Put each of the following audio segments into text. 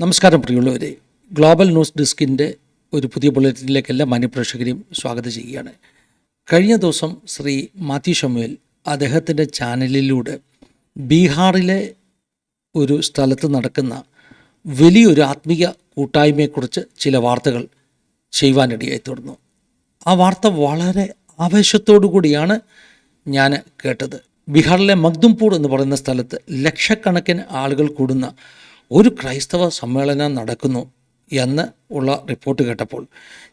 നമസ്കാരം പ്രിയമുള്ളവരെ. Global news ഡെസ്കിന്റെ ഒരു പുതിയ ബുള്ളറ്റിനിലേക്ക് എല്ലാ മാന്യപ്രേക്ഷകരെയും സ്വാഗതം ചെയ്യുകയാണ്. കഴിഞ്ഞ ദിവസം ശ്രീ മാത്യു ഷമുവേൽ അദ്ദേഹത്തിന്റെ ചാനലിലൂടെ ബീഹാറിലെ ഒരു സ്ഥലത്ത് നടക്കുന്ന വലിയൊരു ആത്മീയ കൂട്ടായ്മയെക്കുറിച്ച് ചില വാർത്തകൾ ചെയ്യുവാനിടയായി തുടർന്നു. ആ വാർത്ത വളരെ ആവേശത്തോടു കൂടിയാണ് ഞാൻ കേട്ടത്. ബീഹാറിലെ മഗ്ദുംപൂർ എന്ന് പറയുന്ന സ്ഥലത്ത് ലക്ഷക്കണക്കിന് ആളുകൾ കൂടുന്ന ഒരു ക്രൈസ്തവ സമ്മേളനം നടക്കുന്നു എന്ന് ഉള്ള റിപ്പോർട്ട് കേട്ടപ്പോൾ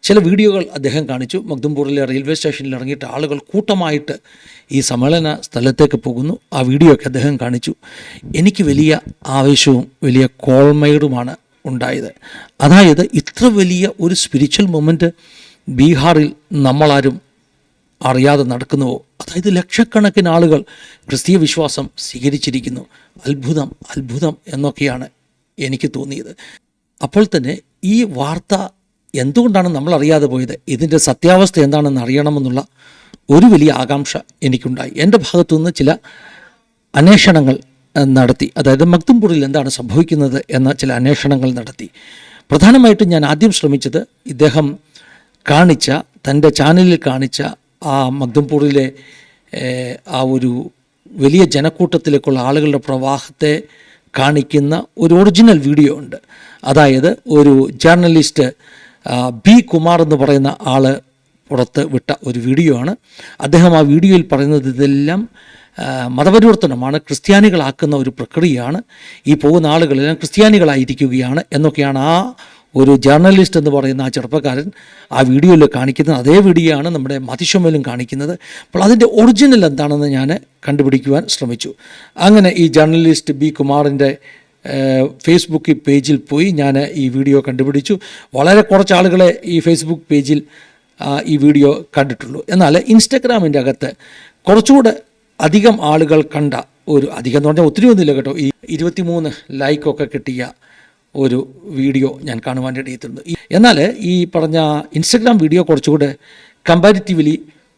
ചില വീഡിയോകൾ അദ്ദേഹം കാണിച്ചു. മഗ്ദംപൂറിലെ റെയിൽവേ സ്റ്റേഷനിൽ ഇറങ്ങിയിട്ട് ആളുകൾ കൂട്ടമായിട്ട് ഈ സമ്മേളന സ്ഥലത്തേക്ക് പോകുന്നു. ആ വീഡിയോ ഒക്കെ അദ്ദേഹം കാണിച്ചു. എനിക്ക് വലിയ ആവേശവും വലിയ കോൾമയുടുമാണ് ഉണ്ടായത്. അതായത് ഇത്ര വലിയ ഒരു സ്പിരിച്വൽ മൊമെന്റ് ബീഹാറിൽ നമ്മളാരും അറിയാതെ നടക്കുന്നുവോ? അതായത് ലക്ഷക്കണക്കിന് ആളുകൾ ക്രിസ്തീയ വിശ്വാസം സ്വീകരിച്ചിരിക്കുന്നു. അത്ഭുതം അത്ഭുതം എന്നൊക്കെയാണ് എനിക്ക് തോന്നിയത്. അപ്പോൾ തന്നെ ഈ വാർത്ത എന്തുകൊണ്ടാണ് നമ്മൾ അറിയാതെ പോയത്? ഇതിന്റെ സത്യാവസ്ഥ എന്താണെന്ന് അറിയണമെന്നുള്ള ഒരു വലിയ ആകാംക്ഷ എനിക്കുണ്ടായി. എന്റെ ഭാഗത്തുനിന്ന് ചില അന്വേഷണങ്ങൾ നടത്തി. അതായത് മക്തുംപൂരിൽ എന്താണ് സംഭവിക്കുന്നത് എന്ന ചില അന്വേഷണങ്ങൾ നടത്തി. പ്രധാനമായിട്ടും ഞാൻ ആദ്യം ശ്രമിച്ചത് ഇദ്ദേഹം കാണിച്ച തന്റെ ചാനലിൽ കാണിച്ച ആ മഗ്ദംപൂരിലെ ആ ഒരു വലിയ ജനക്കൂട്ടത്തിലേക്കുള്ള ആളുകളുടെ പ്രവാഹത്തെ കാണിക്കുന്ന ഒരു ഒറിജിനൽ വീഡിയോ ഉണ്ട്. അതായത് ഒരു ജേർണലിസ്റ്റ് ബി കുമാർ എന്ന് പറയുന്ന ആൾ പുറത്ത് വിട്ട ഒരു വീഡിയോ ആണ്. അദ്ദേഹം ആ വീഡിയോയിൽ പറയുന്നത് ഇതെല്ലാം മതപരിവർത്തനമാണ് ക്രിസ്ത്യാനികളാക്കുന്ന ഒരു പ്രക്രിയയാണ്. ഈ പോകുന്ന ആളുകളെല്ലാം ക്രിസ്ത്യാനികളായിരിക്കുകയാണ് എന്നൊക്കെയാണ് ആ ഒരു ജേർണലിസ്റ്റ് എന്ന് പറയുന്ന ആ ചെറുപ്പക്കാരൻ ആ വീഡിയോയിൽ കാണിക്കുന്നത് അതേ വീഡിയോയാണ് നമ്മുടെ മതിഷമേലും കാണിക്കുന്നത്. അപ്പോൾ അതിന്റെ ഒറിജിനൽ എന്താണെന്ന് ഞാൻ കണ്ടുപിടിക്കുവാൻ ശ്രമിച്ചു. അങ്ങനെ ഈ ജേർണലിസ്റ്റ് ബി കുമാറിന്റെ ഫേസ്ബുക്ക് പേജിൽ പോയി ഞാൻ ഈ വീഡിയോ കണ്ടുപിടിച്ചു. വളരെ കുറച്ച് ആളുകളെ ഈ ഫേസ്ബുക്ക് പേജിൽ ഈ വീഡിയോ കണ്ടിട്ടുള്ളൂ. എന്നാൽ ഇൻസ്റ്റഗ്രാമിന്റെ അകത്ത് കുറച്ചുകൂടെ അധികം ആളുകൾ കണ്ട ഒരു അധികം എന്ന് പറഞ്ഞാൽ ഒത്തിരി ഒന്നുമില്ല കേട്ടോ. ഈ ഇരുപത്തിമൂന്ന് ലൈക്കൊക്കെ കിട്ടിയ ഒരു വീഡിയോ ഞാൻ കാണുവാൻ ഇടയിട്ടുണ്ട് എന്നാൽ ഈ പറഞ്ഞ ഇൻസ്റ്റഗ്രാം വീഡിയോ കുറച്ചുകൂടെ കമ്പാരിറ്റീവ്ലി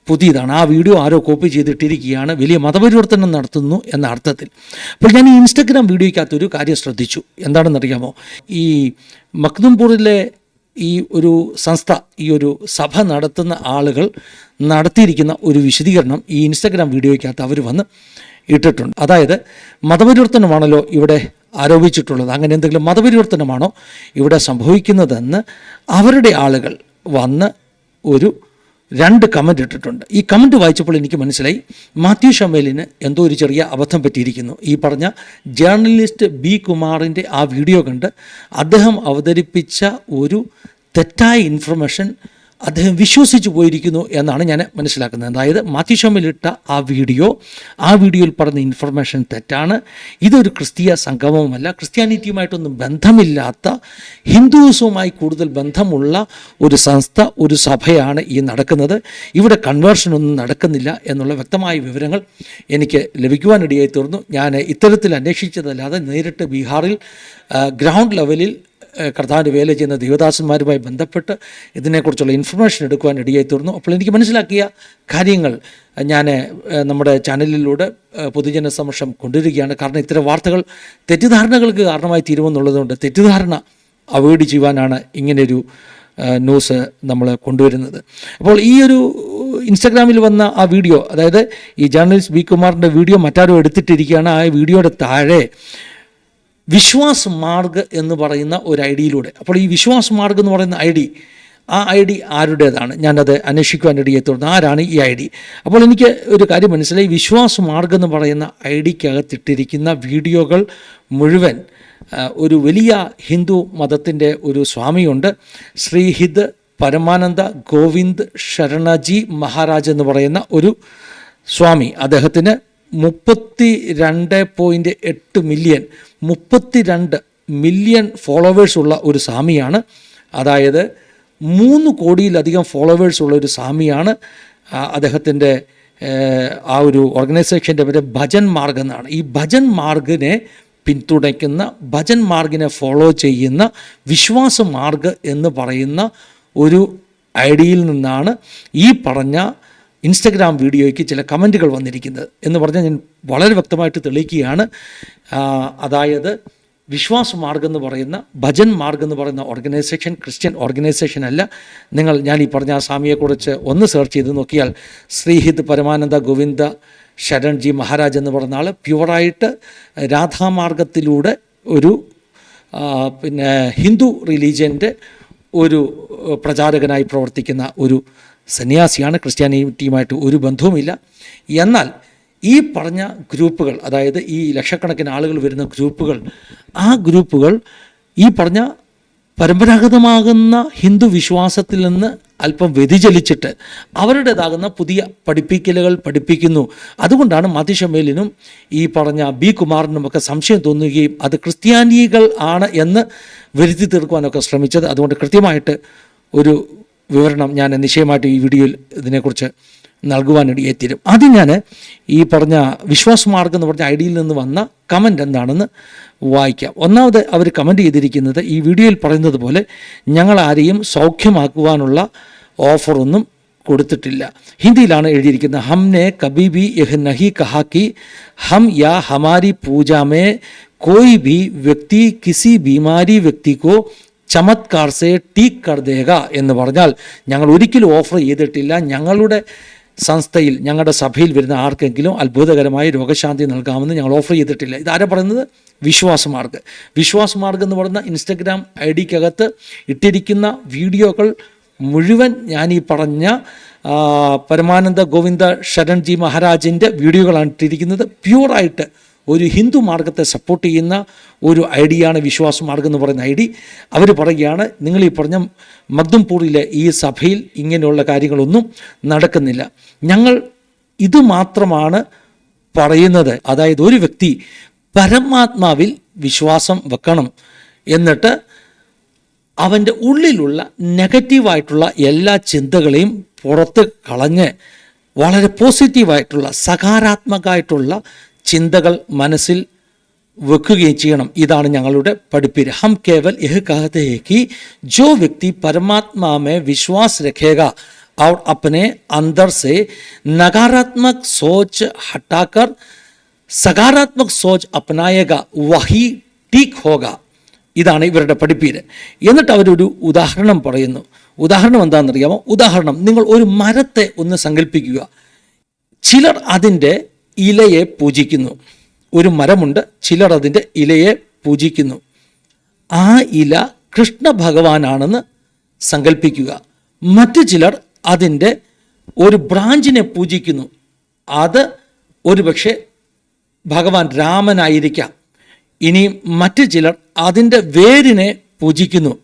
പുതിയതാണ്. ആ വീഡിയോ ആരോ കോപ്പി ചെയ്തിട്ടിരിക്കുകയാണ്. വലിയ മതപരിവർത്തനം നടത്തുന്നു എന്ന അർത്ഥത്തിൽ. അപ്പോൾ ഞാൻ ഈ ഇൻസ്റ്റഗ്രാം വീഡിയോയ്ക്കകത്ത് ഒരു കാര്യം ശ്രദ്ധിച്ചു. എന്താണെന്നറിയാമോ ഈ മക്ദംപൂറിലെ ഈ ഒരു സംസ്ഥ ഈ ഒരു സഭ നടത്തുന്ന ആളുകൾ നടത്തിയിരിക്കുന്ന ഒരു വിശദീകരണം ഈ ഇൻസ്റ്റഗ്രാം വീഡിയോയ്ക്കകത്ത് അവർ വന്ന് ഇട്ടിട്ടുണ്ട്. അതായത് മതപരിവർത്തനമാണല്ലോ ഇവിടെ ആരോപിച്ചിട്ടുള്ളത്. അങ്ങനെ എന്തെങ്കിലും മതപരിവർത്തനമാണോ ഇവിടെ സംഭവിക്കുന്നതെന്ന് അവരുടെ ആളുകൾ വന്ന് ഒരു രണ്ട് കമന്റ് ഇട്ടിട്ടുണ്ട്. ഈ കമന്റ് വായിച്ചപ്പോൾ എനിക്ക് മനസ്സിലായി മാത്യു ഷമേലിന് എന്തോ ഒരു ചെറിയ അബദ്ധം പറ്റിയിരിക്കുന്നു. ഈ പറഞ്ഞ ജേർണലിസ്റ്റ് ബി കുമാറിന്റെ ആ വീഡിയോ കണ്ട് അദ്ദേഹം അവതരിപ്പിച്ച ഒരു തെറ്റായ ഇൻഫർമേഷൻ അദ്ദേഹം വിശ്വസിച്ചു പോയിരിക്കുന്നു എന്നാണ് ഞാൻ മനസ്സിലാക്കുന്നത്. അതായത് മാത്യു ഷമലിട്ട ആ വീഡിയോ ആ വീഡിയോയിൽ പറഞ്ഞ ഇൻഫർമേഷൻ തെറ്റാണ്. ഇതൊരു ക്രിസ്തീയ സംഗമമല്ല ക്രിസ്ത്യാനിറ്റിയുമായിട്ടൊന്നും ബന്ധമില്ലാത്ത ഹിന്ദുവിസവുമായി കൂടുതൽ ബന്ധമുള്ള ഒരു സംസ്ഥ ഒരു സഭയാണ് ഈ നടക്കുന്നത്. ഇവിടെ കൺവേർഷനൊന്നും നടക്കുന്നില്ല എന്നുള്ള വ്യക്തമായ വിവരങ്ങൾ എനിക്ക് ലഭിക്കുവാനിടയായി തീർന്നു. ഞാൻ ഇത്തരത്തിൽ അന്വേഷിച്ചതല്ലാതെ നേരിട്ട് ബീഹാറിൽ ഗ്രൗണ്ട് ലെവലിൽ കർത്താവിന്റെ വേല ചെയ്യുന്ന ദേവദാസന്മാരുമായി ബന്ധപ്പെട്ട് ഇതിനെക്കുറിച്ചുള്ള ഇൻഫർമേഷൻ എടുക്കുവാൻ ഇടയായി തീർന്നു അപ്പോൾ എനിക്ക് മനസ്സിലാക്കിയ കാര്യങ്ങൾ ഞാൻ നമ്മുടെ ചാനലിലൂടെ പൊതുജന സമക്ഷം കൊണ്ടുവരികയാണ്. കാരണം ഇത്തരം വാർത്തകൾ തെറ്റിദ്ധാരണകൾക്ക് കാരണമായി തീരുമെന്നുള്ളതുകൊണ്ട് തെറ്റിദ്ധാരണ അവോയ്ഡ് ചെയ്യുവാനാണ് ഇങ്ങനെയൊരു ന്യൂസ് നമ്മൾ കൊണ്ടുവരുന്നത്. അപ്പോൾ ഈ ഒരു ഇൻസ്റ്റാഗ്രാമിൽ വന്ന ആ വീഡിയോ അതായത് ഈ ജേർണലിസ്റ്റ് ബി കുമാറിന്റെ വീഡിയോ മറ്റാരും എടുത്തിട്ടിരിക്കുകയാണ്. ആ വീഡിയോയുടെ താഴെ വിശ്വാസ് മാർഗ് എന്ന് പറയുന്ന ഒരു ഐ ഡിയിലൂടെ അപ്പോൾ ഈ വിശ്വാസ് മാർഗ് എന്ന് പറയുന്ന ഐ ഡി ആ ഐ ഡി ആരുടേതാണ്? ഞാനത് അന്വേഷിക്കുവാൻ തുടർന്ന് ആരാണ് ഈ ഐ ഡി അപ്പോൾ എനിക്ക് ഒരു കാര്യം മനസ്സിലായി. വിശ്വാസ് മാർഗ് എന്ന് പറയുന്ന ഐ ഡിക്കകത്തിട്ടിരിക്കുന്ന വീഡിയോകൾ മുഴുവൻ ഒരു വലിയ ഹിന്ദു മതത്തിന്റെ ഒരു സ്വാമിയുണ്ട്. ശ്രീഹിദ് പരമാനന്ദ ഗോവിന്ദ് ശരണജി മഹാരാജ് എന്ന് പറയുന്ന ഒരു സ്വാമി. അദ്ദേഹത്തിന് മുപ്പത്തി രണ്ട് പോയിന്റ് എട്ട് മില്യൺ മുപ്പത്തി രണ്ട് മില്യൺ ഫോളോവേഴ്സ് ഉള്ള ഒരു സ്വാമിയാണ്. അതായത് മൂന്ന് കോടിയിലധികം ഫോളോവേഴ്സ് ഉള്ള ഒരു സ്വാമിയാണ് അദ്ദേഹത്തിന്റെ ആ ഒരു ഓർഗനൈസേഷന്റെ പേര് ഭജൻ മാർഗ് എന്നാണ്. ഈ ഭജൻ മാർഗിനെ പിന്തുണയ്ക്കുന്ന ഭജൻ മാർഗിനെ ഫോളോ ചെയ്യുന്ന വിശ്വാസ മാർഗ് എന്ന് പറയുന്ന ഒരു ഐഡിയയിൽ നിന്നാണ് ഈ പറഞ്ഞ ഇൻസ്റ്റഗ്രാം വീഡിയോയ്ക്ക് ചില കമന്റുകൾ വന്നിരിക്കുന്നത് എന്ന് പറഞ്ഞാൽ ഞാൻ വളരെ വ്യക്തമായിട്ട് തെളിയിക്കുകയാണ്. അതായത് വിശ്വാസ മാർഗം എന്ന് പറയുന്ന ഭജൻ മാർഗം എന്ന് പറയുന്ന ഓർഗനൈസേഷൻ ക്രിസ്ത്യൻ ഓർഗനൈസേഷൻ അല്ല. നിങ്ങൾ ഞാൻ ഈ പറഞ്ഞ സ്വാമിയെക്കുറിച്ച് ഒന്ന് സെർച്ച് ചെയ്ത് നോക്കിയാൽ ശ്രീഹിത് പരമാനന്ദ ഗോവിന്ദ ശരൺജി മഹാരാജ് എന്ന് പറഞ്ഞ ആൾ പ്യുവറായിട്ട് രാധാമാർഗത്തിലൂടെ ഒരു പിന്നെ ഹിന്ദു റിലീജിയന്റെ ഒരു പ്രചാരകനായി പ്രവർത്തിക്കുന്ന ഒരു സന്യാസിയാണ് ക്രിസ്ത്യാനിറ്റിയുമായിട്ട് ഒരു ബന്ധവുമില്ല. എന്നാൽ ഈ പറഞ്ഞ ഗ്രൂപ്പുകൾ അതായത് ഈ ലക്ഷക്കണക്കിന് ആളുകൾ വരുന്ന ഗ്രൂപ്പുകൾ ആ ഗ്രൂപ്പുകൾ ഈ പറഞ്ഞ പരമ്പരാഗതമാകുന്ന ഹിന്ദു വിശ്വാസത്തിൽ നിന്ന് അല്പം വ്യതിചലിച്ചിട്ട് അവരുടേതാകുന്ന പുതിയ പഠിപ്പിക്കലുകൾ പഠിപ്പിക്കുന്നു. അതുകൊണ്ടാണ് മതിഷമേലിനും ഈ പറഞ്ഞ ബി കുമാറിനുമൊക്കെ സംശയം തോന്നുകയും അത് ക്രിസ്ത്യാനികൾ ആണ് എന്ന് വരുത്തി തീർക്കുവാനൊക്കെ ശ്രമിച്ചത്. അതുകൊണ്ട് കൃത്യമായിട്ട് ഒരു വിവരണം ഞാൻ നിശ്ചയമായിട്ട് ഈ വീഡിയോയിൽ ഇതിനെക്കുറിച്ച് നൽകുവാനിടയെ തീരും ആദ്യം ഞാൻ ഈ പറഞ്ഞ വിശ്വാസമാർഗം എന്ന് പറഞ്ഞ ഐ ഡിയിൽ നിന്ന് വന്ന കമന്റ് എന്താണെന്ന് വായിക്കാം. ഒന്നാമത് അവർ കമന്റ് ചെയ്തിരിക്കുന്നത് ഈ വീഡിയോയിൽ പറയുന്നത് പോലെ ഞങ്ങൾ ആരെയും സൗഖ്യമാക്കുവാനുള്ള ഓഫറൊന്നും കൊടുത്തിട്ടില്ല. ഹിന്ദിയിലാണ് എഴുതിയിരിക്കുന്നത് ഹംനെ കബീബി യഹ് നഹി കഹാക്കി ഹം യാ ഹമാരി പൂജാമേ കോയി ഭി വ്യക്തി കിസി ബീമാരി വ്യക്തിക്കോ ചമത്കാർ സേ ടീക്ക് കർദേഹ എന്ന് പറഞ്ഞാൽ ഞങ്ങൾ ഒരിക്കലും ഓഫർ ചെയ്തിട്ടില്ല. ഞങ്ങളുടെ സംസ്ഥയിൽ ഞങ്ങളുടെ സഭയിൽ വരുന്ന ആർക്കെങ്കിലും അത്ഭുതകരമായ രോഗശാന്തി നൽകാമെന്ന് ഞങ്ങൾ ഓഫർ ചെയ്തിട്ടില്ല. ഇതാരാ പറയുന്നത്? വിശ്വാസമാർഗ്. വിശ്വാസമാർഗ് എന്ന് പറയുന്ന ഇൻസ്റ്റഗ്രാം ഐ ഡിക്കകത്ത് ഇട്ടിരിക്കുന്ന വീഡിയോകൾ മുഴുവൻ ഞാൻ ഈ പറഞ്ഞ പരമാനന്ദ ഗോവിന്ദ ശരൺജി മഹാരാജിന്റെ വീഡിയോകളാണ് ഇട്ടിരിക്കുന്നത്. പ്യൂറായിട്ട് ഒരു ഹിന്ദു മാർഗത്തെ സപ്പോർട്ട് ചെയ്യുന്ന ഒരു ഐഡിയാണ് വിശ്വാസ മാർഗം എന്ന് പറയുന്ന ഐ ഡി അവർ പറയുകയാണ് നിങ്ങൾ ഈ പറഞ്ഞ മഗ്ദംപൂറിലെ ഈ സഭയിൽ ഇങ്ങനെയുള്ള കാര്യങ്ങളൊന്നും നടക്കുന്നില്ല. ഞങ്ങൾ ഇത് മാത്രമാണ് പറയുന്നത്. അതായത് ഒരു വ്യക്തി പരമാത്മാവിൽ വിശ്വാസം വെക്കണം. എന്നിട്ട് അവന്റെ ഉള്ളിലുള്ള നെഗറ്റീവായിട്ടുള്ള എല്ലാ ചിന്തകളെയും പുറത്ത് കളഞ്ഞ് വളരെ പോസിറ്റീവായിട്ടുള്ള സകാരാത്മകമായിട്ടുള്ള ചിന്തകൾ മനസ്സിൽ വെക്കുകയും ചെയ്യണം ഇതാണ് ഞങ്ങളുടെ പഠിപ്പീര് ഹം കേവൽ യഹ് कहते हैं कि जो व्यक्ति परमात्मा में विश्वास रखेगा और अपने अंदर से नकारात्मक सोच हटाकर സകാരാത്മക് സോച്ച് അപ്നായക വഹി ടീക്ക് ഹോക ഇതാണ് ഇവരുടെ പഠിപ്പീര് എന്നിട്ട് അവരൊരു ഉദാഹരണം പറയുന്നു ഉദാഹരണം എന്താണെന്നറിയാമോ ഉദാഹരണം നിങ്ങൾ ഒരു മരത്തെ ഒന്ന് സങ്കല്പിക്കുക ചിലർ അതിൻ്റെ ഇലയെ പൂജിക്കുന്നു. ഒരു മരമുണ്ട് ചിലർ അതിന്റെ ഇലയെ പൂജിക്കുന്നു. ആ ഇല കൃഷ്ണ ഭഗവാനാണെന്ന് സങ്കല്പിക്കുക മറ്റു ചിലർ അതിന്റെ ഒരു ബ്രാഞ്ചിനെ പൂജിക്കുന്നു. അത് ഒരുപക്ഷെ ഭഗവാൻ രാമനായിരിക്കാം. ഇനി മറ്റു ചിലർ അതിന്റെ വേരിനെ പൂജിക്കുന്നു.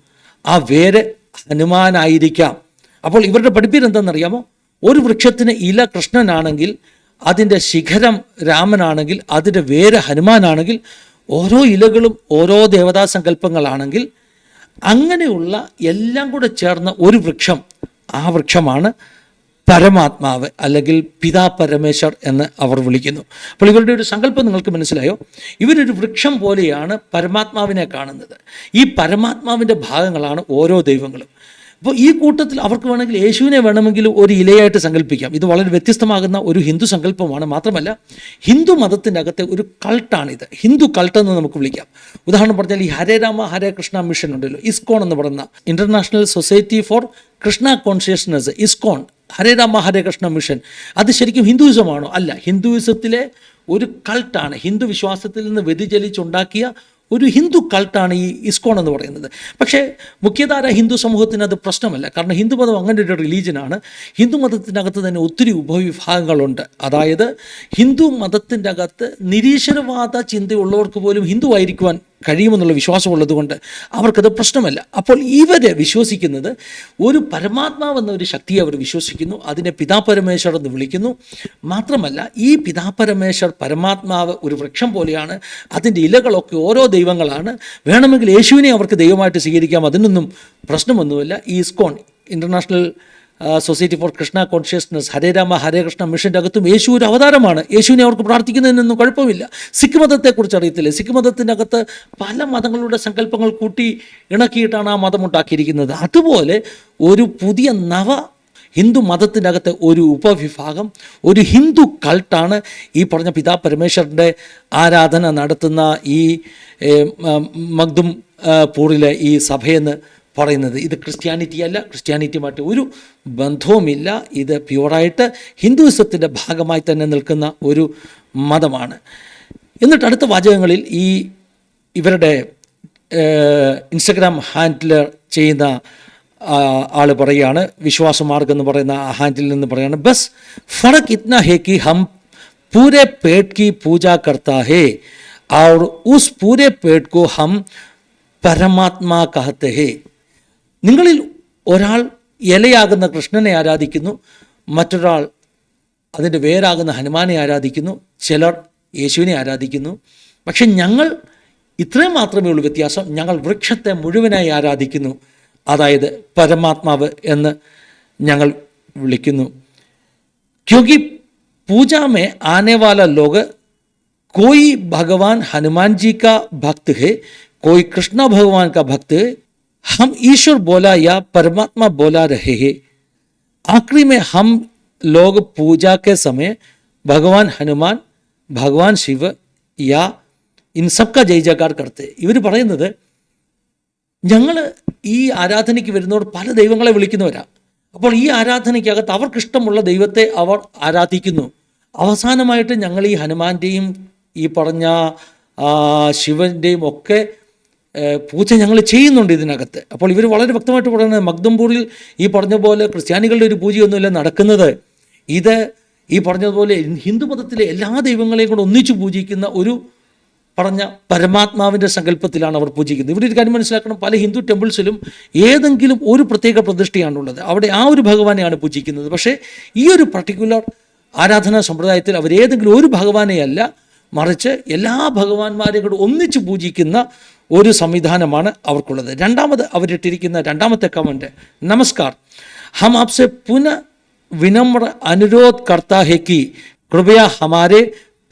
ആ വേര് ഹനുമാനായിരിക്കാം. അപ്പോൾ ഇവരുടെ പഠിപ്പീര് എന്താണെന്നറിയാമോ ഒരു വൃക്ഷത്തിന് ഇല കൃഷ്ണനാണെങ്കിൽ അതിന്റെ ശിഖരം രാമനാണെങ്കിൽ അതിന്റെ വേര് ഹനുമാനാണെങ്കിൽ ഓരോ ഇലകളും ഓരോ ദേവതാ സങ്കല്പങ്ങളാണെങ്കിൽ അങ്ങനെയുള്ള എല്ലാം കൂടെ ചേർന്ന ഒരു വൃക്ഷം ആ വൃക്ഷമാണ് പരമാത്മാവ് അല്ലെങ്കിൽ പിതാ പരമേശ്വർ എന്ന് അവർ വിളിക്കുന്നു. അപ്പോൾ ഇവരുടെ ഒരു സങ്കല്പം നിങ്ങൾക്ക് മനസ്സിലായോ? ഇവരൊരു വൃക്ഷം പോലെയാണ് പരമാത്മാവിനെ കാണുന്നത്. ഈ പരമാത്മാവിന്റെ ഭാഗങ്ങളാണ് ഓരോ ദൈവങ്ങളും. അപ്പോൾ ഈ കൂട്ടത്തിൽ അവർക്ക് വേണമെങ്കിൽ യേശുവിനെ വേണമെങ്കിൽ ഒരു ഇലയായിട്ട് സങ്കല്പിക്കാം. ഇത് വളരെ വ്യത്യസ്തമാകുന്ന ഒരു ഹിന്ദു സങ്കല്പമാണ്. മാത്രമല്ല ഹിന്ദു മതത്തിന്റെ അകത്തെ ഒരു കൾട്ടാണിത്. ഹിന്ദു കൾട്ട് എന്ന് നമുക്ക് വിളിക്കാം. ഉദാഹരണം പറഞ്ഞാൽ ഈ ഹരേ രാമ ഹരേ കൃഷ്ണ മിഷൻ ഉണ്ടല്ലോ ഇസ്കോൺ എന്ന് പറയുന്ന international society for Krishna consciousness ISKCON Hare Rama Hare Krishna mission. അത് ശരിക്കും ഹിന്ദുയിസമാണോ? അല്ല ഹിന്ദുയിസത്തിലെ ഒരു കൾട്ടാണ്. ഹിന്ദു വിശ്വാസത്തിൽ നിന്ന് വ്യതിചലിച്ചുണ്ടാക്കിയ ഒരു ഹിന്ദു കൾട്ടാണ് ഈ ഇസ്കോൺ എന്ന് പറയുന്നത്. പക്ഷേ മുഖ്യധാര ഹിന്ദു സമൂഹത്തിന് അത് പ്രശ്നമല്ല. കാരണം ഹിന്ദു മതം അങ്ങനെ ഒരു റിലീജിയനാണ്. ഹിന്ദു മതത്തിനകത്ത് തന്നെ ഒത്തിരി ഉപവിഭാഗങ്ങളുണ്ട്. അതായത് ഹിന്ദു മതത്തിന്റെ അകത്ത് നിരീശ്വരവാദ ചിന്തയുള്ളവർക്ക് പോലും ഹിന്ദു ആയിരിക്കുവാൻ കഴിയുമെന്നുള്ള വിശ്വാസമുള്ളത് കൊണ്ട് അവർക്കത് പ്രശ്നമല്ല. അപ്പോൾ ഇവർ വിശ്വസിക്കുന്നത് ഒരു പരമാത്മാവ് എന്ന ഒരു ശക്തിയെ അവർ വിശ്വസിക്കുന്നു അതിനെ പിതാപരമേശ്വർ എന്ന് വിളിക്കുന്നു. മാത്രമല്ല ഈ പിതാപരമേശ്വർ പരമാത്മാവ് ഒരു വൃക്ഷം പോലെയാണ് അതിന്റെ ഇലകളൊക്കെ ഓരോ ദൈവങ്ങളാണ്. വേണമെങ്കിൽ യേശുവിനെ അവർക്ക് ദൈവമായിട്ട് സ്വീകരിക്കാം അതിനൊന്നും പ്രശ്നമൊന്നുമില്ല. ഈ ISKCON international society for Krishna consciousness Hare Rama Hare Krishna മിഷന്റെ അകത്തും യേശു ഒരു അവതാരമാണ്. യേശുവിനെ അവർക്ക് പ്രാർത്ഥിക്കുന്നതിനൊന്നും കുഴപ്പമില്ല. സിഖ് മതത്തെക്കുറിച്ച് അറിയത്തില്ല? സിഖ് മതത്തിന്റെ അകത്ത് പല മതങ്ങളുടെ സങ്കല്പങ്ങൾ കൂട്ടി ഇണക്കിയിട്ടാണ് ആ മതം ഉണ്ടാക്കിയിരിക്കുന്നത്. അതുപോലെ ഒരു പുതിയ നവ ഹിന്ദു മതത്തിനകത്തെ ഒരു ഉപവിഭാഗം ഒരു ഹിന്ദു കൾട്ടാണ് ഈ പറഞ്ഞ പിതാ പരമേശ്വരന്റെ ആരാധന നടത്തുന്ന ഈ മഗ്ദും പൂറിലെ ഈ സഭയെന്ന് പറയുന്നത്. ഇത് ക്രിസ്ത്യാനിറ്റി അല്ല. ക്രിസ്ത്യാനിറ്റിയുമായിട്ട് ഒരു ബന്ധവുമില്ല. ഇത് പ്യുവറായിട്ട് ഹിന്ദുവിസത്തിന്റെ ഭാഗമായി തന്നെ നിൽക്കുന്ന ഒരു മതമാണ്. എന്നിട്ട് അടുത്ത വാചകങ്ങളിൽ ഈ ഇവരുടെ ഇൻസ്റ്റഗ്രാം ഹാൻഡിൽ ചെയ്യുന്ന ആൾ പറയുകയാണ്. വിശ്വാസമാർഗം എന്ന് പറയുന്ന ആ ഹാൻഡിൽ നിന്ന് പറയുകയാണ്. Bus ഫറക് ഇത്ന hey Ki Hum പൂരെ Ped Ki puja കർത്താ hey. Our ഉസ് പൂരേ പേട് को हम परमात्मा कहते हैं നിങ്ങളിൽ ഒരാൾ ഇലയാകുന്ന കൃഷ്ണനെ ആരാധിക്കുന്നു മറ്റൊരാൾ അതിൻ്റെ വേരാകുന്ന ഹനുമാനെ ആരാധിക്കുന്നു ചിലർ യേശുവിനെ ആരാധിക്കുന്നു പക്ഷെ ഞങ്ങൾ ഇത്രയും മാത്രമേ ഉള്ളൂ വ്യത്യാസം ഞങ്ങൾ വൃക്ഷത്തെ മുഴുവനായി ആരാധിക്കുന്നു അതായത് പരമാത്മാവ് എന്ന് ഞങ്ങൾ വിളിക്കുന്നു क्योंकि पूजा में आने वाला लोग कोई भगवान हनुमान जी का भक्त है कोई कृष्णा भगवान का भक्त है हम ईश्वर बोला या परमात्मा बोला रहे हैं। आखिरी में हम लोग पूजा के समय भगवान हनुमान भगवान ഭഗവാൻ ശിവ യാ सबका ജയ് ജകാർ കർത്തെ ഇവർ പറയുന്നത് ഞങ്ങൾ ഈ ആരാധനയ്ക്ക് വരുന്നവർ പല ദൈവങ്ങളെ വിളിക്കുന്നവരാ। അപ്പോൾ ഈ ആരാധനയ്ക്കകത്ത് അവർക്കിഷ്ടമുള്ള ദൈവത്തെ അവർ ആരാധിക്കുന്നു। അവസാനമായിട്ട് ഞങ്ങൾ ഈ ഹനുമാന്റെയും ഈ പറഞ്ഞ ശിവന്റെയും ഒക്കെ പൂജ ഞങ്ങൾ ചെയ്യുന്നുണ്ട് ഇതിനകത്ത്. അപ്പോൾ ഇവർ വളരെ വ്യക്തമായിട്ട് പറയുന്നത് മഗ്ദംപൂരിൽ ഈ പറഞ്ഞ പോലെ ക്രിസ്ത്യാനികളുടെ ഒരു പൂജയൊന്നുമില്ല നടക്കുന്നത്. ഇത് ഈ പറഞ്ഞതുപോലെ ഹിന്ദു മതത്തിലെ എല്ലാ ദൈവങ്ങളെയും കൂടെ ഒന്നിച്ചു പൂജിക്കുന്ന ഒരു പറഞ്ഞ പരമാത്മാവിന്റെ സങ്കല്പത്തിലാണ് അവർ പൂജിക്കുന്നത്. ഇവിടെ ഒരു കാര്യം മനസ്സിലാക്കണം. പല ഹിന്ദു ടെമ്പിൾസിലും ഏതെങ്കിലും ഒരു പ്രത്യേക പ്രതിഷ്ഠയാണുള്ളത്. അവിടെ ആ ഒരു ഭഗവാനെയാണ് പൂജിക്കുന്നത്. പക്ഷേ ഈ ഒരു പർട്ടിക്കുലർ ആരാധനാ സമ്പ്രദായത്തിൽ അവർ ഏതെങ്കിലും ഒരു ഭഗവാനെയല്ല മറിച്ച് എല്ലാ ഭഗവാന്മാരെയും കൂടെ ഒന്നിച്ച് പൂജിക്കുന്ന ഒരു സംവിധാനമാണ് അവർക്കുള്ളത് രണ്ടാമത് അവരിട്ടിരിക്കുന്ന രണ്ടാമത്തെ കമൻറ്റ് നമസ്കാർ ഹം ആപ്സെ പുനഃ विनम्र अनुरोध करता है कि कृपया हमारे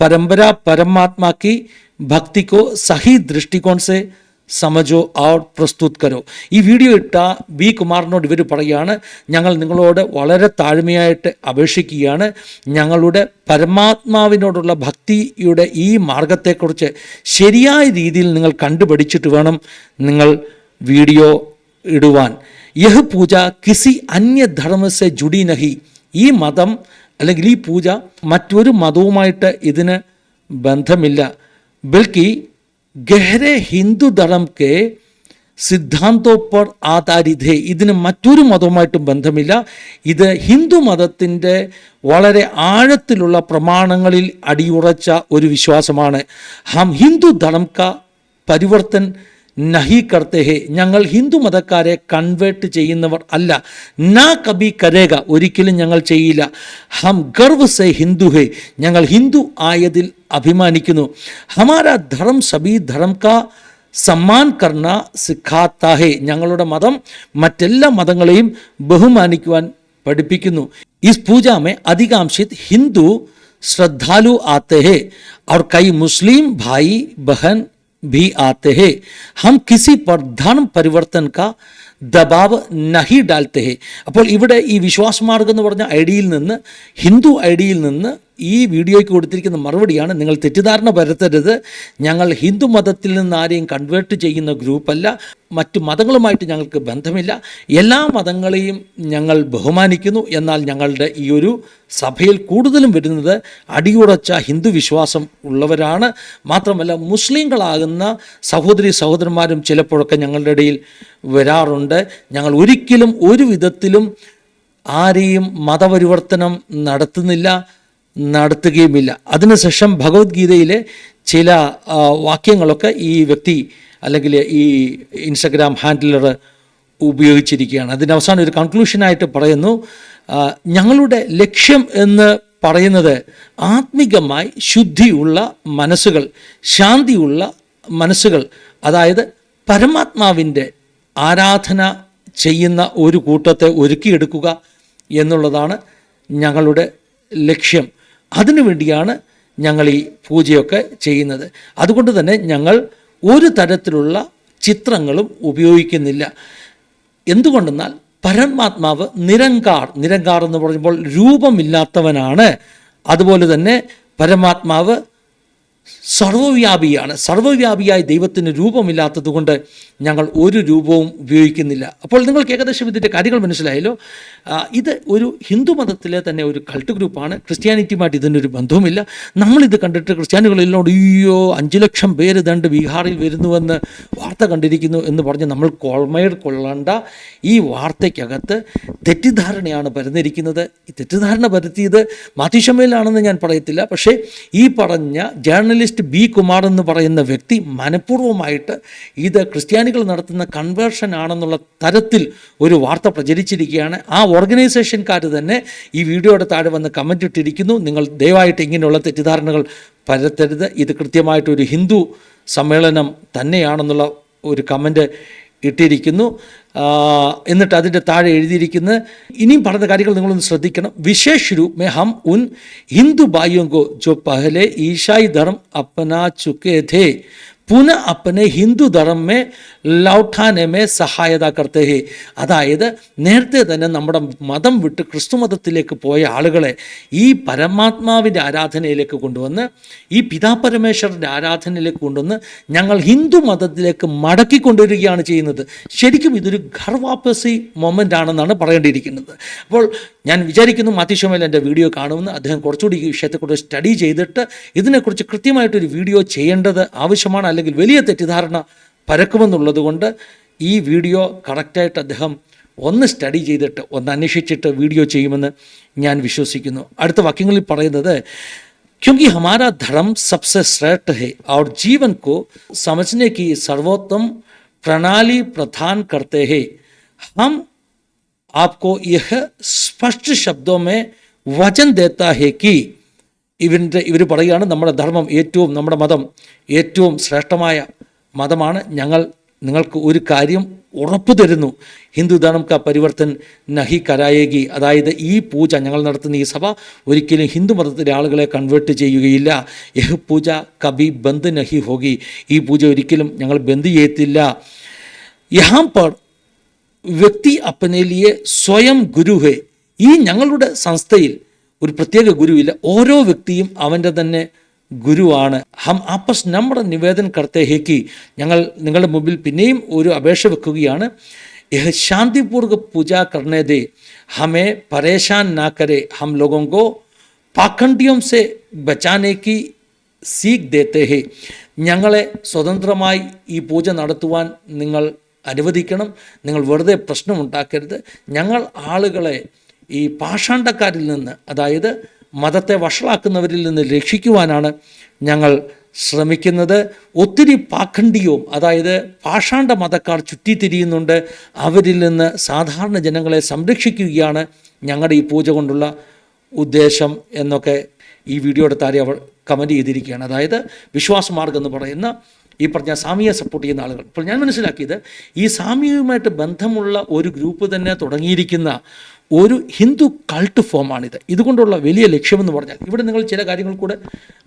परंपरा परमात्मा की भक्ति को सही दृष्टिकोण से സമജോ ഔർ പ്രസ്തുത് കരോ ഈ വീഡിയോ ഇട്ട വി കുമാറിനോട് ഇവർ പറയുകയാണ് ഞങ്ങൾ നിങ്ങളോട് വളരെ താഴ്മയായിട്ട് അപേക്ഷിക്കുകയാണ്. ഞങ്ങളുടെ പരമാത്മാവിനോടുള്ള ഭക്തിയുടെ ഈ മാർഗത്തെക്കുറിച്ച് ശരിയായ രീതിയിൽ നിങ്ങൾ കണ്ടുപഠിച്ചിട്ട് വേണം നിങ്ങൾ വീഡിയോ ഇടുവാൻ. യഹ് പൂജ കിസി അന്യ ധർമ്മസെ ജുഡി നഹി ഈ മതം അല്ലെങ്കിൽ ഈ പൂജ മറ്റൊരു മതവുമായിട്ട് ഇതിന് ബന്ധമില്ല. ബൽക്കി ഗഹരെ ഹിന്ദു ധർമ്മ കെ സിദ്ധാന്തോ പർ ആധാരിത് ഇതിന് മറ്റൊരു മതവുമായിട്ടും ബന്ധമില്ല. ഇത് ഹിന്ദു മതത്തിന്റെ വളരെ ആഴത്തിലുള്ള പ്രമാണങ്ങളിൽ അടിയുറച്ച ഒരു വിശ്വാസമാണ്. ഹം ഹിന്ദു ധർമ്മ പരിവർത്തൻ നഹി കർത്തെ ഹേ ഞങ്ങൾ ഹിന്ദു മതക്കാരെ കൺവേർട്ട് ചെയ്യുന്നവർ അല്ല നാ കബി കരേക ഒരിക്കലും ഞങ്ങൾ ചെയ്യില്ല ഹം ഗർവ് സെ ഹിന്ദു ഹേ ഞങ്ങൾ ഹിന്ദു ആയതിൽ അഭിമാനിക്കുന്നു ഹമാര ധർമ്മ സബി ധർമ്മ കാ സമ്മാൻ കർണ സിഖാത്ത ഹേ ഞങ്ങളുടെ മതം മറ്റെല്ലാ മതങ്ങളെയും ബഹുമാനിക്കുവാൻ പഠിപ്പിക്കുന്നു ഇസ് പൂജ में अधिकांशित हिंदू श्रद्धालु आते हैं और कई मुस्लिम भाई बहन भी आते हैं हम किसी पर धर्म परिवर्तन का ദബാവ് നഹി ഡാൽത്തെ ഹേ അപ്പോൾ ഇവിടെ ഈ വിശ്വാസമാർഗം എന്ന് പറഞ്ഞ ഐഡിയിൽ നിന്ന് ഹിന്ദു ഐഡിയിൽ നിന്ന് ഈ വീഡിയോയ്ക്ക് കൊടുത്തിരിക്കുന്ന മറുപടിയാണ് നിങ്ങൾ തെറ്റിദ്ധാരണ പരത്തരുത്. ഞങ്ങൾ ഹിന്ദു മതത്തിൽ നിന്ന് ആരെയും കൺവേർട്ട് ചെയ്യുന്ന ഗ്രൂപ്പല്ല മറ്റു മതങ്ങളുമായിട്ട് ഞങ്ങൾക്ക് ബന്ധമില്ല. എല്ലാ മതങ്ങളെയും ഞങ്ങൾ ബഹുമാനിക്കുന്നു. എന്നാൽ ഞങ്ങളുടെ ഈ ഒരു സഭയിൽ കൂടുതലും വരുന്നത് അടിയുറച്ച ഹിന്ദു വിശ്വാസം ഉള്ളവരാണ്. മാത്രമല്ല മുസ്ലിങ്ങളാകുന്ന സഹോദരി സഹോദരന്മാരും ചിലപ്പോഴൊക്കെ ഞങ്ങളുടെ ഇടയിൽ വരാറുണ്ട്. ഞങ്ങൾ ഒരിക്കലും ഒരു വിധത്തിലും ആരെയും മതപരിവർത്തനം നടത്തുന്നില്ല. നടത്തുകയുമില്ല. അതിനുശേഷം ഭഗവത്ഗീതയിലെ ചില വാക്യങ്ങളൊക്കെ ഈ വ്യക്തി അല്ലെങ്കിൽ ഈ ഇൻസ്റ്റഗ്രാം ഹാൻഡിലർ ഉപയോഗിച്ചിരിക്കുകയാണ്. അതിന്റെ അവസാനം ഒരു കൺക്ലൂഷനായിട്ട് പറയുന്നു ഞങ്ങളുടെ ലക്ഷ്യം എന്ന് പറയുന്നത് ആത്മികമായി ശുദ്ധിയുള്ള മനസ്സുകൾ ശാന്തിയുള്ള മനസ്സുകൾ അതായത് പരമാത്മാവിന്റെ ആരാധന ചെയ്യുന്ന ഒരു കൂട്ടത്തെ ഒരുക്കിയെടുക്കുക എന്നുള്ളതാണ് ഞങ്ങളുടെ ലക്ഷ്യം. അതിനു വേണ്ടിയാണ് ഞങ്ങൾ ഈ പൂജയൊക്കെ ചെയ്യുന്നത്. അതുകൊണ്ട് തന്നെ ഞങ്ങൾ ഒരു തരത്തിലുള്ള ചിത്രങ്ങളും ഉപയോഗിക്കുന്നില്ല. എന്തുകൊണ്ടെന്നാൽ പരമാത്മാവ് നിരങ്കാർ നിരങ്കാർ എന്ന് പറയുമ്പോൾ രൂപമില്ലാത്തവനാണ്. അതുപോലെ തന്നെ പരമാത്മാവ് സർവവ്യാപിയാണ് സർവവ്യാപിയായ ദൈവത്തിന് രൂപമില്ലാത്തതുകൊണ്ട് ഞങ്ങൾ ഒരു രൂപവും ഉപയോഗിക്കുന്നില്ല. അപ്പോൾ നിങ്ങൾക്ക് ഏകദേശം ഇതിന്റെ കാര്യങ്ങൾ മനസ്സിലായല്ലോ. ഇത് ഒരു ഹിന്ദു മതത്തിലെ തന്നെ ഒരു കൾട്ട് ഗ്രൂപ്പാണ് ക്രിസ്ത്യാനിറ്റിയുമായിട്ട് ഇതിനൊരു ബന്ധവുമില്ല. നമ്മളിത് കണ്ടിട്ട് ക്രിസ്ത്യാനികളെല്ലാം അയ്യോ അഞ്ച് ലക്ഷം പേര് ദണ്ട് ബീഹാറിൽ വരുന്നുവെന്ന് വാർത്ത കണ്ടിരിക്കുന്നു എന്ന് പറഞ്ഞ് നമ്മൾ കോൾമേർ കൊള്ളേണ്ട ഈ വാർത്തയ്ക്കകത്ത് തെറ്റിദ്ധാരണയാണ് പരന്നിരിക്കുന്നത്. ഈ തെറ്റിദ്ധാരണ പരത്തിയത് മാത്യുഷമയിലാണെന്ന് ഞാൻ പറയത്തില്ല. പക്ഷേ ഈ പറഞ്ഞ ജേർണലിസ്റ്റ് ബി കുമാർ എന്ന് പറയുന്ന വ്യക്തി മനഃപൂർവമായിട്ട് ഇത് ക്രിസ്ത്യാനികൾ നടത്തുന്ന കൺവേർഷൻ ആണെന്നുള്ള തരത്തിൽ ഒരു വാർത്ത പ്രചരിച്ചിരിക്കുകയാണ്. ആ ഓർഗനൈസേഷൻകാർ തന്നെ ഈ വീഡിയോയുടെ താഴെ വന്ന് കമന്റ് ഇട്ടിരിക്കുന്നു. നിങ്ങൾ ദയവായിട്ട് ഇങ്ങനെയുള്ള തെറ്റിദ്ധാരണകൾ പരത്തരുത്. ഇത് കൃത്യമായിട്ടൊരു ഹിന്ദു സമ്മേളനം തന്നെയാണെന്നുള്ള ഒരു കമന്റ് ഇട്ടിരിക്കുന്നു. എന്നിട്ട് അതിന്റെ താഴെ എഴുതിയിരിക്കുന്നത് ഇനിയും പറഞ്ഞ കാര്യങ്ങൾ നിങ്ങളൊന്ന് ശ്രദ്ധിക്കണം. വിശേഷ രൂപ മേ ഹം ഉൻ ഹിന്ദു ഭായിയോങ്കോ ജോ പഹലെ ഈശായി ധർമ്മ അപ്പന ചുക്കേ ധേ പുനഃ അപ്പനെ ഹിന്ദു ധർമ്മെ ലൗട്ടാനെ മേ സഹായത കർത്തേ അതായത് നേരത്തെ തന്നെ നമ്മുടെ മതം വിട്ട് ക്രിസ്തു മതത്തിലേക്ക് പോയ ആളുകളെ ഈ പരമാത്മാവിന്റെ ആരാധനയിലേക്ക് കൊണ്ടുവന്ന് ഈ പിതാപരമേശ്വരന്റെ ആരാധനയിലേക്ക് കൊണ്ടുവന്ന് ഞങ്ങൾ ഹിന്ദു മതത്തിലേക്ക് മടക്കി കൊണ്ടുവരികയാണ് ചെയ്യുന്നത്. ശരിക്കും ഇതൊരു ഘർവാപ്പസി മൊമെന്റ് ആണെന്നാണ് പറയേണ്ടിയിരിക്കുന്നത്. അപ്പോൾ ഞാൻ വിചാരിക്കുന്നു മാത്യശമയിൽ എന്റെ വീഡിയോ കാണുമെന്ന് അദ്ദേഹം കുറച്ചുകൂടി ഈ വിഷയത്തെക്കുറിച്ച് സ്റ്റഡി ചെയ്തിട്ട് ഇതിനെക്കുറിച്ച് കൃത്യമായിട്ടൊരു വീഡിയോ ചെയ്യേണ്ടത് ആവശ്യമാണ് അല്ലെങ്കിൽ വലിയ തെറ്റിദ്ധാരണ പരക്കുമെന്നുള്ളത് കൊണ്ട് ഈ വീഡിയോ കറക്റ്റായിട്ട് അദ്ദേഹം ഒന്ന് സ്റ്റഡി ചെയ്തിട്ട് ഒന്ന് അന്വേഷിച്ചിട്ട് വീഡിയോ ചെയ്യുമെന്ന് ഞാൻ വിശ്വസിക്കുന്നു അടുത്ത വാക്യങ്ങളിൽ പറയുന്നത് क्योंकि हमारा धर्म सबसे श्रेष्ठ है और जीवन को समझने की सर्वोत्तम प्रणाली प्रदान करते हैं हम आपको यह स्पष्ट शब्दों में वचन देता है कि ഇവന്റെ ഇവർ പറയുകയാണ് നമ്മുടെ ധർമ്മം ഏറ്റവും നമ്മുടെ മതം ഏറ്റവും ശ്രേഷ്ഠമായ മതമാണ്. ഞങ്ങൾ നിങ്ങൾക്ക് ഒരു കാര്യം ഉറപ്പു തരുന്നു. ഹിന്ദു ധർമ്മ ക പരിവർത്തൻ നഹി കരായേകി. അതായത് ഈ പൂജ ഞങ്ങൾ നടത്തുന്ന ഈ സഭ ഒരിക്കലും ഹിന്ദു മതത്തിലെ ആളുകളെ കൺവേർട്ട് ചെയ്യുകയില്ല. യഹ് പൂജ കബി ബന്ദ് നഹി ഹോഗി ഈ പൂജ ഒരിക്കലും ഞങ്ങൾ ബന്ദ് ചെയ്യത്തില്ല. യഹാം പർ വ്യക്തി അപ്പനേലിയെ സ്വയം ഗുരു ഹേ ഈ ഞങ്ങളുടെ സംസ്ഥയിൽ ഒരു പ്രത്യേക ഗുരുവില്ല. ഓരോ വ്യക്തിയും അവന്റെ തന്നെ ഗുരുവാണ്. ഹം ആപ്പസ് നമ്മുടെ നിവേദൻ കർത്തേ ഹേക്കി. ഞങ്ങൾ നിങ്ങളുടെ മുമ്പിൽ പിന്നെയും ഒരു അപേക്ഷ വെക്കുകയാണ്. യഹ് ശാന്തിപൂർവ പൂജ करने दे ഹമേ പരേശാൻ നാക്കരെ കരെ. ഹം ലോകോങ്കോ को സെ ബച്ചാനേക്ക് സീഖ് ദേത്തെ ഹേ. ഞങ്ങളെ സ്വതന്ത്രമായി ഈ പൂജ നടത്തുവാൻ നിങ്ങൾ അനുവദിക്കണം. നിങ്ങൾ വെറുതെ പ്രശ്നമുണ്ടാക്കരുത് ഞങ്ങൾ ആളുകളെ ഈ പാഷാണ്ടക്കാരിൽ നിന്ന് അതായത് മതത്തെ വഷളാക്കുന്നവരിൽ നിന്ന് രക്ഷിക്കുവാനാണ് ഞങ്ങൾ ശ്രമിക്കുന്നത്. ഒത്തിരി പാഖണ്ഡിയവും അതായത് പാഷാണ്ട മതക്കാർ ചുറ്റിത്തിരിയുന്നുണ്ട്. അവരിൽ നിന്ന് സാധാരണ ജനങ്ങളെ സംരക്ഷിക്കുകയാണ് ഞങ്ങളുടെ ഈ പൂജ കൊണ്ടുള്ള ഉദ്ദേശം എന്നൊക്കെ ഈ വീഡിയോയുടെ താരെ അവർ കമന്റ് ചെയ്തിരിക്കുകയാണ്. അതായത് വിശ്വാസമാർഗം എന്ന് പറയുന്ന ഈ പറഞ്ഞ സാമിയെ സപ്പോർട്ട് ചെയ്യുന്ന ആളുകൾ. അപ്പോൾ ഞാൻ മനസ്സിലാക്കിയത് ഈ സാമിയുമായിട്ട് ബന്ധമുള്ള ഒരു ഗ്രൂപ്പ് തന്നെ തുടങ്ങിയിരിക്കുന്ന ഒരു ഹിന്ദു കൾട്ട് ഫോമാണിത് ഇതുകൊണ്ടുള്ള വലിയ ലക്ഷ്യമെന്ന് പറഞ്ഞാൽ ഇവിടെ നിങ്ങൾ ചില കാര്യങ്ങൾ കൂടെ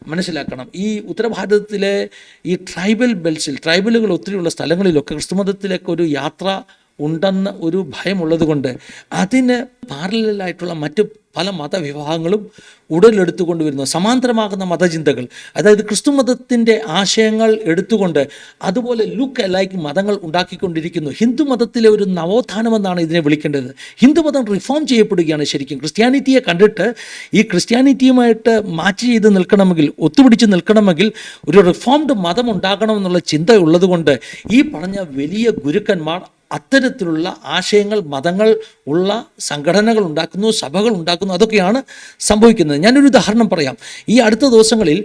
മനസ്സിലാക്കണം. ഈ ഉത്തരഭാരതത്തിലെ ഈ ട്രൈബൽ ബെൽസിൽ ട്രൈബലുകൾ ഒത്തിരിയുള്ള സ്ഥലങ്ങളിലൊക്കെ ക്രിസ്തുമതത്തിലേക്ക് ഒരു യാത്ര ഉണ്ടെന്ന് ഒരു ഭയമുള്ളത് കൊണ്ട് അതിന് പാരലായിട്ടുള്ള മറ്റ് പല മതവിഭാഗങ്ങളും ഉടലെടുത്തുകൊണ്ട് വരുന്നു. സമാന്തരമാകുന്ന മതചിന്തകൾ അതായത് ക്രിസ്തു മതത്തിന്റെ ആശയങ്ങൾ എടുത്തുകൊണ്ട് അതുപോലെ ലുക്ക് അലൈക്ക് മതങ്ങൾ ഉണ്ടാക്കിക്കൊണ്ടിരിക്കുന്നു. ഹിന്ദു മതത്തിലെ ഒരു നവോത്ഥാനമെന്നാണ് ഇതിനെ വിളിക്കേണ്ടത്. ഹിന്ദു മതം റിഫോം ചെയ്യപ്പെടുകയാണ് ശരിക്കും. ക്രിസ്ത്യാനിറ്റിയെ കണ്ടിട്ട് ഈ ക്രിസ്ത്യാനിറ്റിയുമായിട്ട് മാച്ച് ചെയ്ത് നിൽക്കണമെങ്കിൽ ഒത്തുപിടിച്ച് നിൽക്കണമെങ്കിൽ ഒരു റിഫോംഡ് മതം ഉണ്ടാകണമെന്നുള്ള ചിന്ത ഉള്ളതുകൊണ്ട് ഈ പറഞ്ഞ വലിയ ഗുരുക്കന്മാർ അത്തരത്തിലുള്ള ആശയങ്ങൾ മതങ്ങൾ ഉള്ള സംഘടനകൾ ഉണ്ടാക്കുന്നു സഭകൾ ഉണ്ടാക്കുന്നു അതൊക്കെയാണ് സംഭവിക്കുന്നത്. ഞാനൊരു ഉദാഹരണം പറയാം. ഈ അടുത്ത ദിവസങ്ങളിൽ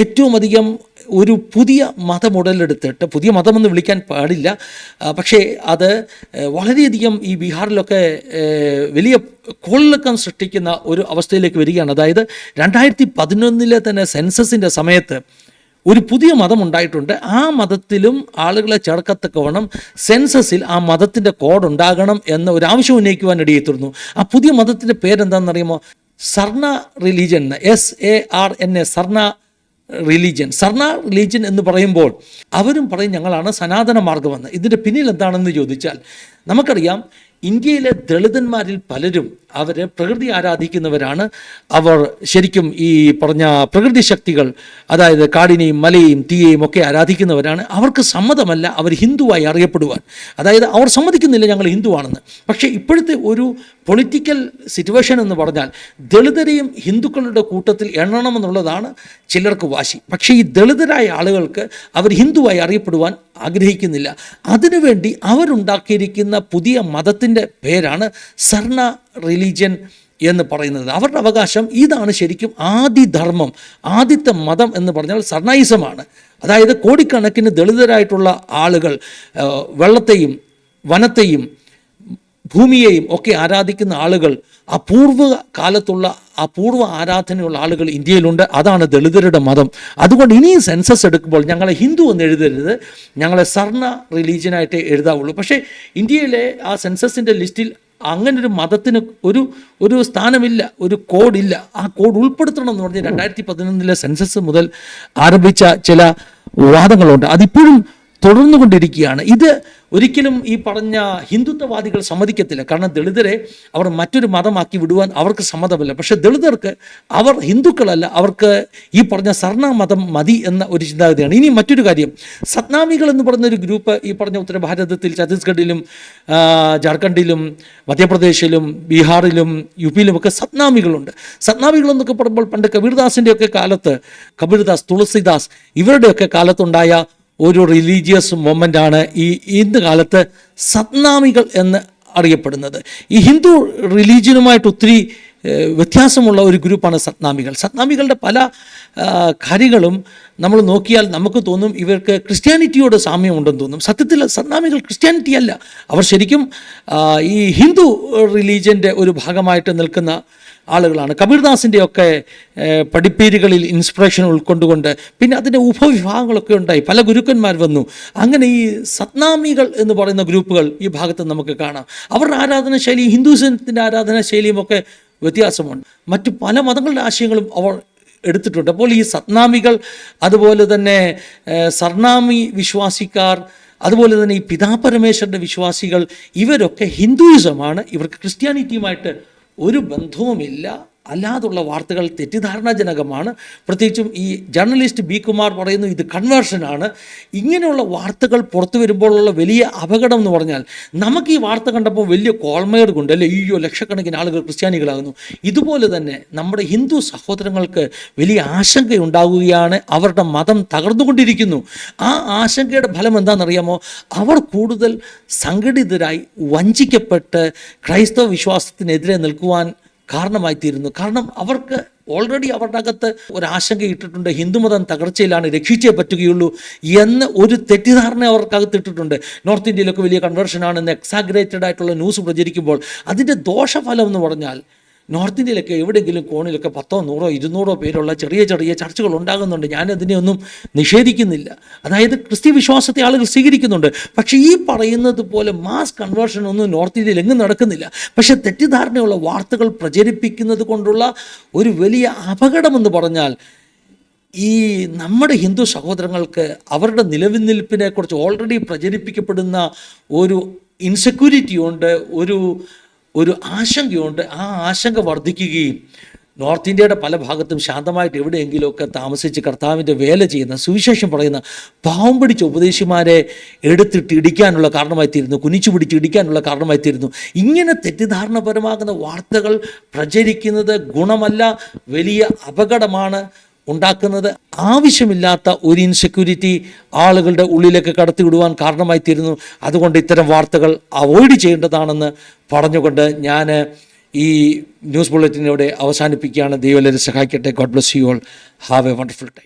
ഏറ്റവും അധികം ഒരു പുതിയ മതം ഉടലെടുത്തിട്ട് പുതിയ മതമെന്ന് വിളിക്കാൻ പാടില്ല പക്ഷേ അത് വളരെയധികം ഈ ബീഹാറിലൊക്കെ വലിയ കൊള്ളക്കം സൃഷ്ടിക്കുന്ന ഒരു അവസ്ഥയിലേക്ക് വരികയാണ്. അതായത് രണ്ടായിരത്തി പതിനൊന്നിലെ തന്നെ സെൻസസിന്റെ സമയത്ത് ഒരു പുതിയ മതം ഉണ്ടായിട്ടുണ്ട്. ആ മതത്തിലും ആളുകളെ ചേർക്കത്തക്കവണ്ണം സെൻസസിൽ ആ മതത്തിന്റെ കോഡ് ഉണ്ടാകണം എന്ന ഒരു ആവശ്യം ഉന്നയിക്കുവാൻ ഇടയെത്തുന്നു ആ പുതിയ മതത്തിന്റെ പേരെന്താണെന്നറിയുമോ? Sarna religion S A R N A Sarna religion. Sarna religion എന്ന് പറയുമ്പോൾ അവരും പറയും ഞങ്ങളാണ് സനാതന മാർഗമെന്ന് ഇതിന്റെ പിന്നിൽ എന്താണെന്ന് ചോദിച്ചാൽ നമുക്കറിയാം ഇന്ത്യയിലെ ദളിതന്മാരിൽ പലരും അവർ പ്രകൃതി ആരാധിക്കുന്നവരാണ്. അവർ ശരിക്കും ഈ പറഞ്ഞ പ്രകൃതി ശക്തികൾ അതായത് കാടിനെയും മലയെയും തീയെയും ഒക്കെ ആരാധിക്കുന്നവരാണ്. അവർക്ക് സമ്മതമല്ല അവർ ഹിന്ദുവായി അറിയപ്പെടുവാൻ. അതായത് അവർ സമ്മതിക്കുന്നില്ല ഞങ്ങൾ ഹിന്ദുവാണെന്ന്. പക്ഷേ ഇപ്പോഴത്തെ ഒരു പൊളിറ്റിക്കൽ സിറ്റുവേഷൻ എന്ന് പറഞ്ഞാൽ ദളിതരെയും ഹിന്ദുക്കളുടെ കൂട്ടത്തിൽ എണ്ണണമെന്നുള്ളതാണ് ചിലർക്ക് വാശി. പക്ഷേ ഈ ദളിതരായ ആളുകൾക്ക് അവർ ഹിന്ദുവായി അറിയപ്പെടുവാൻ ആഗ്രഹിക്കുന്നില്ല. അതിനുവേണ്ടി അവരുണ്ടാക്കിയിരിക്കുന്ന പുതിയ മതത്തിന്റെ പേരാണ് സർണ റിലീജിയൻ എന്ന് പറയുന്നത്. അവരുടെ അവകാശം ഇതാണ് ശരിക്കും ആദി ധർമ്മം ആദ്യത്തെ മതം എന്ന് പറഞ്ഞാൽ സർണൈസമാണ് അതായത് കോടിക്കണക്കിന് ദളിതരായിട്ടുള്ള ആളുകൾ വെള്ളത്തെയും വനത്തെയും ഭൂമിയെയും ഒക്കെ ആരാധിക്കുന്ന ആളുകൾ അപൂർവ കാലത്തുള്ള അപൂർവ ആരാധനയുള്ള ആളുകൾ ഇന്ത്യയിലുണ്ട്. അതാണ് ദളിതരുടെ മതം. അതുകൊണ്ട് ഇനിയും സെൻസസ് എടുക്കുമ്പോൾ ഞങ്ങളെ ഹിന്ദു എന്ന് എഴുതരുത്. ഞങ്ങളെ സർണ റിലീജിയനായിട്ട് എഴുതാവുള്ളൂ. പക്ഷേ ഇന്ത്യയിലെ ആ സെൻസസിന്റെ ലിസ്റ്റിൽ അങ്ങനെ ഒരു മതത്തിന് ഒരു ഒരു സ്ഥാനമില്ല ഒരു കോഡില്ല. ആ കോഡ് ഉൾപ്പെടുത്തണം എന്ന് പറഞ്ഞ് രണ്ടായിരത്തി പതിനൊന്നിലെ സെൻസസ് മുതൽ ആരംഭിച്ച ചില വാദങ്ങളുണ്ട്. അതിപ്പോഴും തുടർന്നുകൊണ്ടിരിക്കുകയാണ്. ഇത് ഒരിക്കലും ഈ പറഞ്ഞ ഹിന്ദുത്വവാദികൾ സമ്മതിക്കത്തില്ല. കാരണം ദളിതരെ അവർ മറ്റൊരു മതമാക്കി വിടുവാൻ അവർക്ക് സമ്മതമല്ല. പക്ഷേ ദളിതർക്ക് അവർ ഹിന്ദുക്കളല്ല അവർക്ക് ഈ പറഞ്ഞ സർണ മതം മതി എന്ന ഒരു ചിന്താഗതിയാണ്. ഇനി മറ്റൊരു കാര്യം. സത്നാമികൾ എന്ന് ഒരു ഗ്രൂപ്പ് ഈ പറഞ്ഞ ഉത്തരഭാരതത്തിൽ ഛത്തീസ്ഗഡിലും ജാർഖണ്ഡിലും മധ്യപ്രദേശിലും ബീഹാറിലും യു പിയിലുമൊക്കെ സത്നാമികളുണ്ട്. സത്നാമികൾ എന്നൊക്കെ പറയുമ്പോൾ പണ്ട് കബീർദാസിന്റെയൊക്കെ കാലത്ത് കബീർദാസ് തുളസിദാസ് ഇവരുടെയൊക്കെ കാലത്തുണ്ടായ ഒരു റിലീജിയസ് മൊമെന്റ് ആണ് ഈ ഇന്ന് കാലത്ത് സത്നാമികൾ എന്ന് അറിയപ്പെടുന്നത്. ഈ ഹിന്ദു റിലീജിയനുമായിട്ട് ഒത്തിരി വ്യത്യാസമുള്ള ഒരു ഗ്രൂപ്പാണ് സത്നാമികൾ. സത്നാമികളുടെ പല കാര്യങ്ങളും നമ്മൾ നോക്കിയാൽ നമുക്ക് തോന്നും ഇവർക്ക് ക്രിസ്ത്യാനിറ്റിയോട് സാമ്യമുണ്ടെന്ന് തോന്നും. സത്യത്തിൽ സത്നാമികൾ ക്രിസ്ത്യാനിറ്റി അല്ല. അവർ ശരിക്കും ഈ ഹിന്ദു റിലീജിയന്റെ ഒരു ഭാഗമായിട്ട് നിൽക്കുന്ന ആളുകളാണ്. കബീർദാസിന്റെ ഒക്കെ പഠിപ്പേരുകളിൽ ഇൻസ്പിറേഷൻ ഉൾക്കൊണ്ടുകൊണ്ട് പിന്നെ അതിന്റെ ഉപവിഭാഗങ്ങളൊക്കെ ഉണ്ടായി. പല ഗുരുക്കന്മാർ വന്നു. അങ്ങനെ ഈ സത്നാമികൾ എന്ന് പറയുന്ന ഗ്രൂപ്പുകൾ ഈ ഭാഗത്ത് നമുക്ക് കാണാം. അവരുടെ ആരാധന ശൈലി ഹിന്ദുസിന്റെ ആരാധന ശൈലിയും ഒക്കെ വ്യത്യാസമുണ്ട്. മറ്റു പല മതങ്ങളുടെ ആശയങ്ങളും അവർ എടുത്തിട്ടുണ്ട്. അപ്പോൾ ഈ സത്നാമികൾ അതുപോലെ തന്നെ സർനാമി വിശ്വാസിക്കാർ അതുപോലെ തന്നെ ഈ പിതാപരമേശ്വരന്റെ വിശ്വാസികൾ ഇവരൊക്കെ ഹിന്ദുയിസമാണ്. ഇവർക്ക് ക്രിസ്ത്യാനിറ്റിയുമായിട്ട് ഒരു ബന്ധവുമില്ല. അല്ലാതുള്ള വാർത്തകൾ തെറ്റിദ്ധാരണാജനകമാണ്. പ്രത്യേകിച്ചും ഈ ജേർണലിസ്റ്റ് ബി കുമാർ പറയുന്നു ഇത് കൺവേർഷനാണ്. ഇങ്ങനെയുള്ള വാർത്തകൾ പുറത്തു വരുമ്പോഴുള്ള വലിയ അപകടം എന്ന് പറഞ്ഞാൽ നമുക്ക് ഈ വാർത്ത കണ്ടപ്പോൾ വലിയ കോൾമയർ കൊണ്ട് അല്ലെ അയ്യോ ലക്ഷക്കണക്കിന് ആളുകൾ ക്രിസ്ത്യാനികളാകുന്നു. ഇതുപോലെ തന്നെ നമ്മുടെ ഹിന്ദു സഹോദരങ്ങൾക്ക് വലിയ ആശങ്കയുണ്ടാവുകയാണ് അവരുടെ മതം തകർന്നുകൊണ്ടിരിക്കുന്നു. ആ ആശങ്കയുടെ ഫലം എന്താണെന്നറിയാമോ? അവർ കൂടുതൽ സംഘടിതരായി വഞ്ചിക്കപ്പെട്ട് ക്രൈസ്തവ വിശ്വാസത്തിനെതിരെ നിൽക്കുവാൻ കാരണമായിത്തീരുന്നു. കാരണം അവർക്ക് ഓൾറെഡി അവരുടെ അകത്ത് ഒരാശങ്ക ഇട്ടിട്ടുണ്ട് ഹിന്ദുമതം തകർച്ചയിലാണ്. രക്ഷിച്ചേ പറ്റുകയുള്ളൂ എന്ന് ഒരു തെറ്റിദ്ധാരണ അവർക്കകത്ത് ഇട്ടിട്ടുണ്ട് നോർത്ത് ഇന്ത്യയിലൊക്കെ വലിയ കൺവേർഷനാണ് എന്ന് എക്സാഗ്രേറ്റഡ് ആയിട്ടുള്ള ന്യൂസ് പ്രചരിക്കുമ്പോൾ അതിന്റെ ദോഷഫലം എന്ന് പറഞ്ഞാൽ നോർത്ത് ഇന്ത്യയിലൊക്കെ എവിടെയെങ്കിലും കോണിലൊക്കെ പത്തോ നൂറോ ഇരുന്നൂറോ പേരുള്ള ചെറിയ ചെറിയ ചർച്ചകൾ ഉണ്ടാകുന്നുണ്ട്. ഞാൻ അതിനെയൊന്നും നിഷേധിക്കുന്നില്ല. അതായത് ക്രിസ്ത്യ വിശ്വാസത്തെ ആളുകൾ സ്വീകരിക്കുന്നുണ്ട്. പക്ഷേ ഈ പറയുന്നത് പോലെ മാസ് കൺവേർഷൻ ഒന്നും നോർത്ത് ഇന്ത്യയിൽ എങ്ങും നടക്കുന്നില്ല. പക്ഷേ തെറ്റിദ്ധാരണയുള്ള വാർത്തകൾ പ്രചരിപ്പിക്കുന്നത് കൊണ്ടുള്ള ഒരു വലിയ അപകടമെന്ന് പറഞ്ഞാൽ ഈ നമ്മുടെ ഹിന്ദു സഹോദരങ്ങൾക്ക് അവരുടെ നിലവിൽ നിൽപ്പിനെക്കുറിച്ച് ഓൾറെഡി പ്രചരിപ്പിക്കപ്പെടുന്ന ഒരു ഇൻസെക്യൂരിറ്റി ഉണ്ട് ഒരു ഒരു ആശങ്കയുണ്ട്. ആ ആശങ്ക വർദ്ധിക്കുകയും നോർത്ത് ഇന്ത്യയുടെ പല ഭാഗത്തും ശാന്തമായിട്ട് എവിടെയെങ്കിലുമൊക്കെ താമസിച്ച് കർത്താവിന്റെ വേല ചെയ്യുന്ന സുവിശേഷം പറയുന്ന പാവം പിടിച്ച ഉപദേശിമാരെ എടുത്തിട്ട് ഇടിക്കാനുള്ള കാരണമായി തീരുന്നു. കുനിച്ചു പിടിച്ച് ഇടിക്കാനുള്ള കാരണമായി തീരുന്നു. ഇങ്ങനെ തെറ്റിദ്ധാരണപരമാകുന്ന വാർത്തകൾ പ്രചരിക്കുന്നത് ഗുണമല്ല വലിയ അപകടമാണ്. ഉണ്ടാക്കുന്നത് ആവശ്യമില്ലാത്ത ഒരു ഇൻസെക്യൂരിറ്റി ആളുകളുടെ ഉള്ളിലേക്ക് കടത്തിവിടുവാൻ കാരണമായി തീരുന്നു. അതുകൊണ്ട് ഇത്തരം വാർത്തകൾ അവോയ്ഡ് ചെയ്യേണ്ടതാണെന്ന് പറഞ്ഞുകൊണ്ട് ഞാൻ ഈ ന്യൂസ് ബുള്ളറ്റിനോടെ അവസാനിപ്പിക്കുകയാണ്. ദൈവം എല്ലാവരും സഹായിക്കട്ടെ. God bless you all have a wonderful time